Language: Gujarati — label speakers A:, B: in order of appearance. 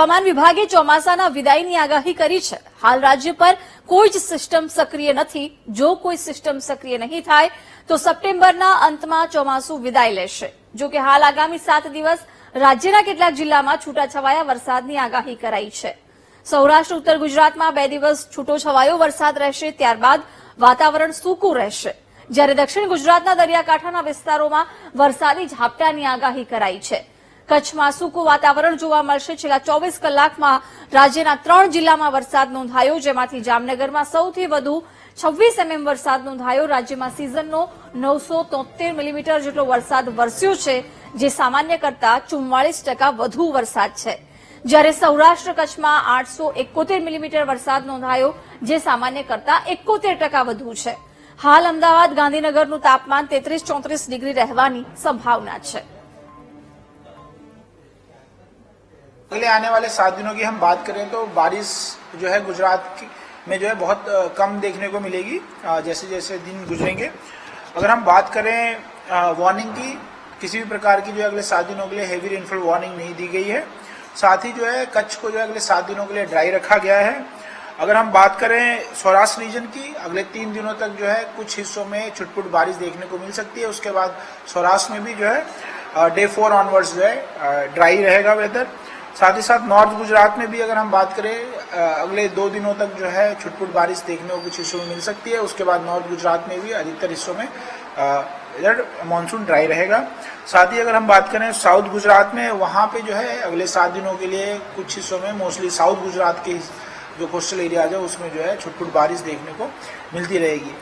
A: હવામાન વિભાગે ચોમાસાના વિદાયની આગાહી કરી છે. હાલ રાજ્ય પર કોઈ જ સિસ્ટમ સક્રિય નથી. જો કોઈ સિસ્ટમ સક્રિય નહીં થાય, તો સપ્ટેમ્બરના અંતમાં ચોમાસું વિદાય લેશે. જો કે હાલ આગામી સાત દિવસ રાજ્યના કેટલાક જિલ્લામાં છૂટાછવાયા વરસાદની આગાહી કરાઈ છે. સૌરાષ્ટ્ર, ઉત્તર ગુજરાતમાં બે દિવસ છૂટોછવાયો વરસાદ રહેશે. ત્યારબાદ વાતાવરણ સૂકું રહેશે. જ્યારે દક્ષિણ ગુજરાતના દરિયાકાંઠાના વિસ્તારોમાં વરસાદી ઝાપટાની આગાહી કરાઈ છે. કચ્છમાં સૂકું વાતાવરણ જોવા મળશે. છેલ્લા ચોવીસ કલાકમાં રાજ્યના ત્રણ જિલ્લામાં વરસાદ નોંધાયો, જેમાંથી જામનગરમાં સૌથી વધુ છવ્વીસ એમએમ વરસાદ નોંધાયો. રાજ્યમાં સિઝનનો નવસો તોતેર મિલીમીટર જેટલો વરસાદ વરસ્યો છે, જે સામાન્ય કરતા ચુમ્માળીસ ટકા વધુ વરસાદ છે. જ્યારે સૌરાષ્ટ્ર કચ્છમાં આઠસો એકોતેર મિલીમીટર વરસાદ નોંધાયો, જે સામાન્ય કરતા એકોતેર ટકા વધુ છે. હાલ અમદાવાદ ગાંધીનગરનું તાપમાન તેત્રીસ ચોત્રીસ ડિગ્રી રહેવાની સંભાવના છે.
B: अगले आने वाले सात दिनों की हम बात करें तो बारिश जो है गुजरात में जो है बहुत कम देखने को मिलेगी। जैसे जैसे दिन गुजरेंगे। अगर हम बात करें वार्निंग की, किसी भी प्रकार की जो है अगले सात दिनों के लिए हैवी रेनफॉल वार्निंग नहीं दी गई है। साथ ही जो है कच्छ को जो है अगले सात दिनों के लिए ड्राई रखा गया है। अगर हम बात करें सौराष्ट्र रीजन की, अगले तीन दिनों तक जो है कुछ हिस्सों में छुटपुट बारिश देखने को मिल सकती है। उसके बाद सौराष्ट्र में भी जो है डे फोर ऑनवर्ड्स जो है ड्राई रहेगा वेदर साथ ही साथ नॉर्थ गुजरात में भी अगर हम बात करें अगले दो दिनों तक जो है छुटपुट बारिश देखने को कुछ हिस्सों में मिल सकती है। उसके बाद नॉर्थ गुजरात में भी अधिकतर हिस्सों में इधर मानसून ड्राई रहेगा। साथ ही अगर हम बात करें साउथ गुजरात में, वहाँ पे जो है अगले सात दिनों के लिए कुछ हिस्सों में मोस्टली साउथ गुजरात के जो कोस्टल एरियाज़ है, उसमें जो है छुटपुट बारिश देखने को मिलती रहेगी।